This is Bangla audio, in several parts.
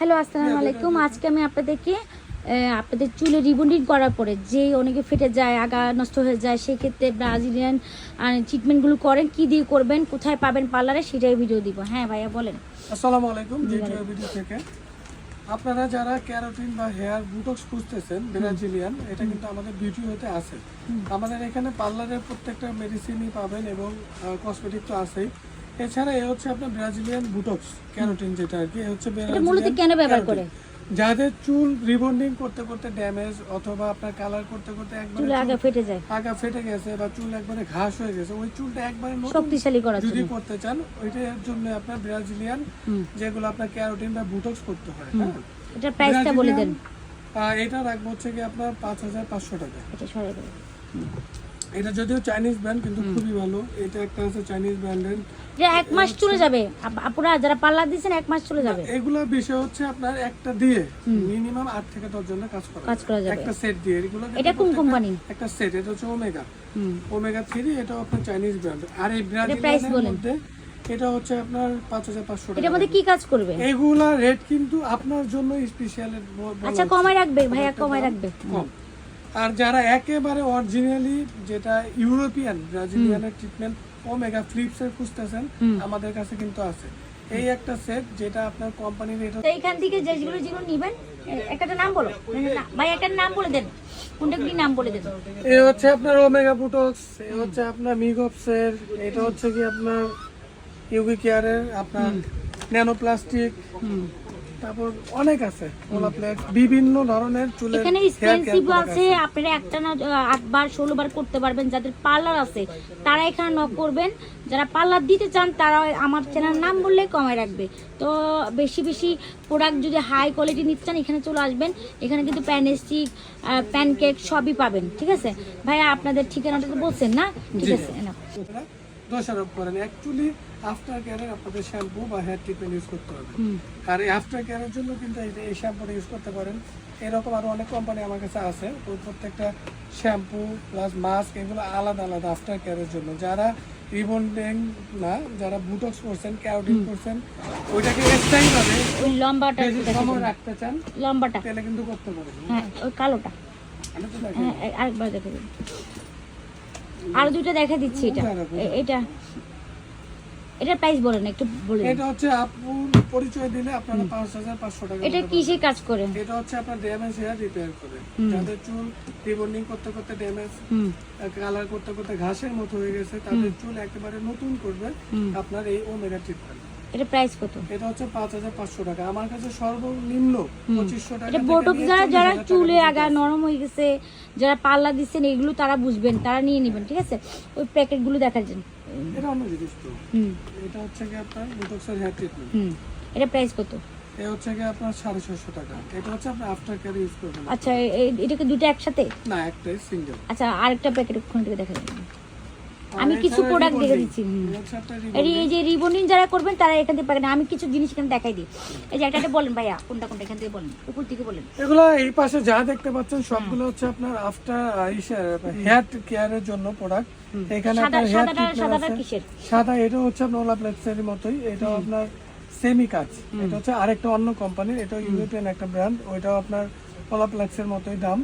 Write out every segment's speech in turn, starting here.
হ্যালো আসসালামু আলাইকুম আজকে আমি আপনাদেরকে আপনাদের চুলে রিবন্ডিং করার পরে যে অনেকে ফেটে যায় আগা নষ্ট হয়ে যায় সেই ক্ষেত্রে ব্রাজিলিয়ান ট্রিটমেন্টগুলো করেন কি দিয়ে করবেন কোথায় পাবেন পার্লারে সেটাই ভিডিও দিব। হ্যাঁ ভাইয়া বলেন। আসসালামু আলাইকুম ভিডিও থেকে। আপনারা যারা ক্যারোটিন বা হেয়ার বুটক্স খুঁজতেছেন ব্রাজিলিয়ান এটা কিন্তু আমাদের বিউটি হতে আছে। আমাদের এখানে পার্লারের প্রত্যেকটা মেডিসিনই পাবেন এবং কসমেটিক তো আছেই। এছাড়া এ হচ্ছে আপনার ব্রাজিলিয়ান বুটক্স ক্যারোটিন যেটা আর কি হচ্ছে এটা মূলত কেন ব্যবহার করে। যাদের চুল রিবন্ডিং করতে করতে ড্যামেজ অথবা আপনার কালার করতে করতে একবারে চুলে আগা ফেটে যায়। আগা ফেটে গেছে বা চুল একবারে ঘাস হয়ে গেছে ওই চুলটা একবারে শক্তিশালী করার যদি করতে চান ওইটার জন্য আপনার ব্রাজিলিয়ান। যেগুলো আপনার ক্যারোটিন বা বুটক্স করতে হয় হ্যাঁ? এটার প্রাইসটা বলে দেন। এটা রাখব হচ্ছে কি আপনার পাঁচ হাজার পাঁচশো টাকা। এটা সরাই দেবেন এটা যদিও চাইনিজ ব্র্যান্ড কিন্তু খুবই ভালো। এটা একটা আছে চাইনিজ ব্র্যান্ডের এটা এক মাস চলে যাবে। আপ- আপুরা যারা পার্লার দিচ্ছেন এক মাস চলে যাবে। এগুলো বিষয় হচ্ছে আপনার একটা দিয়ে মিনিমাম আট থেকে দশ জনের কাজ করা কাজ করা যাবে। একটা সেট দিয়ে। এগুলো এটা কোন কোম্পানি একটা সেট এটা হচ্ছে ওমেগা হুম। ওমেগা থ্রি এটা আপনার চাইনিজ ব্র্যান্ড আর এই price ব্রাজিলিয়ানের বলেন। এটা হচ্ছে আপনার পাঁচ হাজার পাঁচশো টাকা। এটার মধ্যে কি কাজ করবে? এগুলা রেট কিন্তু আপনার জন্য স্পেশাল আচ্ছা কমায় রাখবে ভাইয়া কমায় রাখবে। কম। আর যারা একেবারে অরিজিনালি যেটা ইউরোপিয়ান ব্রাজিলিয়ানের ট্রিটমেন্ট ওমেগা ফ্লিপস এর খুঁজতেছেন আমাদের কাছে কিন্তু আছে। এই একটা সেট যেটা আপনার কোম্পানির এটা এইখান থেকে যেগুলো যেগুলো নিবেন একটা নাম বলো। ভাই একটা নাম বলে দেন। কোনটা কি নাম বলে দেন? এ হচ্ছে আপনার ওমেগা বুটক্স এ হচ্ছে আপনার মিগপস এর এটা হচ্ছে কি আপনার ইউবি কেয়ারের আপনার ন্যানো প্লাস্টিক তারপর অনেক আছে ওলাপ্লেক্স বিভিন্ন ধরনের চুলের এখানে এক্সপেন্সিভ আছে আপনারা একটা না আটবার ষোলো বার করতে পারবেন যাদের পার্লার আছে তারা এখানে নক করবেন। যারা পার্লার দিতে চান তারা আমার চ্যানেল নাম বললে কমায় রাখবে। তো বেশি বেশি প্রোডাক্ট যদি হাই কোয়ালিটি নিতে চান এখানে চলে আসবেন। এখানে কিন্তু প্যানেস্টিক প্যানকেক সবই পাবেন ঠিক আছে? ভাইয়া আপনাদের ঠিকানাটা তো বলছেন না? ঠিক আছে দোষারোপ করেন। অ্যাকচুয়ালি আফটার কেয়ারের আপনাদের শ্যাম্পু বা হেয়ার ট্রিটমেন্ট ইউজ করতে হবে। আর এই আফটার কেয়ারের জন্য কিন্তু এই শ্যাম্পুটা ইউজ করতে পারেন। এরকম আরও অনেক কোম্পানি আমার কাছে আছে। তো প্রত্যেকটা শ্যাম্পু প্লাস মাস্ক এগুলো আলাদা আলাদা আফটার কেয়ারের জন্য। যারা রিবন্ডিং না যারা বুটক্স করছেন ক্যারোটিন করছেন ওইটাকে স্থায়ী ভাবে ওই লম্বাটা সময় রাখতে চান লম্বাটা। তাহলে কিন্তু করতে পারেন হ্যাঁ ওই কালোটা। হ্যাঁ আরেকবার দেখে দিন। আরও দুটো দেখা দিচ্ছি এটা। এটা। এটার প্রাইস বলেন একটু বলেন এটা হচ্ছে আপুর পরিচয় দিলে আপনারা পাঁচ হাজার পাঁচশো টাকা এটা কিসে কাজ করে? এটা হচ্ছে আপনার ড্যামেজ হেয়ার রিপেয়ার করে। যাদের চুল রিবন্ডিং করতে করতে ড্যামেজ কালার করতে করতে ঘাসের মতো হয়ে গেছে তাদের চুল একেবারে নতুন করবে আপনার এই ওমেগা ট্রিটমেন্ট এটা প্রাইস কত? এটা হচ্ছে পাঁচ হাজার পাঁচশো টাকা। আমার কাছে সর্বনিম্ন পঁচিশশো টাকা এটা বোটক্স যারা যারা চুলে আগা নরম হয়ে গেছে যারা পাল্লা দিচ্ছেন এগুলো তারা বুঝবেন তারা নিয়ে নেবেন ঠিক আছে? ওই প্যাকেটগুলো দেখা যান এটা অন্য জিনিস তো। হুম। এটা হচ্ছে কি আপনার বুটক্সের হেয়ার ট্রিটমেন্ট হুম। এটা প্রাইস কত? এ হচ্ছে কি আপনার সাড়ে ছশো টাকা। এটা হচ্ছে আপনি আফটার কেয়ার ইউজ করবেন। আচ্ছা এটাকে দুটো একসাথে? না একটাই সিঙ্গেল আচ্ছা আরেকটা প্যাকেট ওখান থেকে দেখা যাবে আমি কিছু প্রোডাক্ট দেখে দিচ্ছি। এই যে রিবনিং যারা করবেন তারা এখান থেকে পাবেন। আমি কিছু জিনিস এখানে দেখাই দিই। এই যে একটা বলেন ভাইয়া কোনটা কোনটা এখান থেকে বলেন। উপর থেকে বলেন। এগুলো এই পাশে যা দেখতে পাচ্ছেন সবগুলো হচ্ছে আপনার আফটার হেয়ার কেয়ারের জন্য প্রোডাক্ট এখানে সাদা আপনার হেয়ার সাদাটা কিসের? সাদা এটা হচ্ছে আপনার ওলাপ্লেক্সের মতোই। এটা আপনার সেমি কাজ এটা হচ্ছে আরেকটা অন্য কোম্পানির এটা ইউরোপিয়ান একটা ব্র্যান্ড ওইটাও আপনার ওলাপ্লেক্সের মতোই দাম।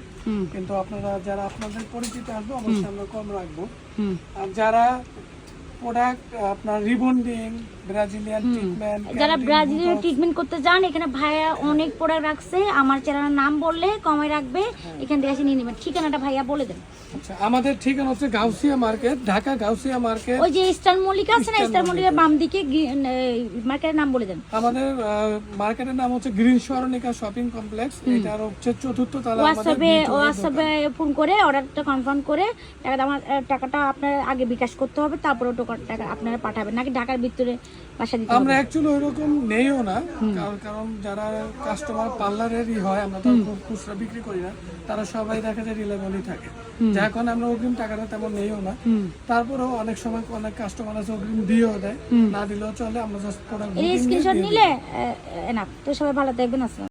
কিন্তু আপনারা যারা আপনাদের পরিচিত আসবে অবশ্যই আমরা কম রাখব। আর যারা প্রোডাক্ট আপনার রিবন্ডিং ব্রাজিলিয়ান ট্রিটমেন্ট যারা ব্রাজিলের ট্রিটমেন্ট করতে যান এখানে ভাইয়া অনেক প্রোডাক্ট রাখছে। আমার চ্যানেলের নাম বললে কমে রাখবে। এখান থেকে এসে নিয়ে নেবেন। ঠিকানাটা ভাইয়া বলে দেন। আচ্ছা আমাদের ঠিকানা হচ্ছে গাউসিয়া মার্কেট ঢাকা গাউসিয়া মার্কেট। ওই যে স্টার মল্লিকা আছে না স্টার মল্লিকার বাম দিকে মার্কেটের নাম বলে দেন। আমাদের মার্কেটের নাম হচ্ছে গ্রিন সরণিকা শপিং কমপ্লেক্স। এটার হচ্ছে চতুর্থ তলা হোয়াটসঅ্যাপে হোয়াটসঅ্যাপে ফোন করে অর্ডারটা কনফার্ম করে টাকাটা আমার টাকাটা আপনার আগে বিকাশ করতে হবে তারপরে টোকান টাকা আপনারা পাঠাবেন নাকি ঢাকার ভিতরে বাসা দিতে আমরা অ্যাকচুয়ালি ওইরকম নেইও না কারণ কারণ যারা কাস্টমার পার্লারেরই হয় আমরা তো খুব খুচরা বিক্রি করি না তারা সবাই দেখা যায় রিলেবলই থাকে। এখন আমরা অগ্রিম টাকাটা তেমন নেইও না। তারপরেও অনেক সময় অনেক কাস্টমার আছে অগ্রিম দিয়েও দেয়। না দিলেও চলে আমরা জাস্ট প্রোডাক্ট স্ক্রিনশট নিলে না তো সবাই ভালো থাকবেন আসসালাম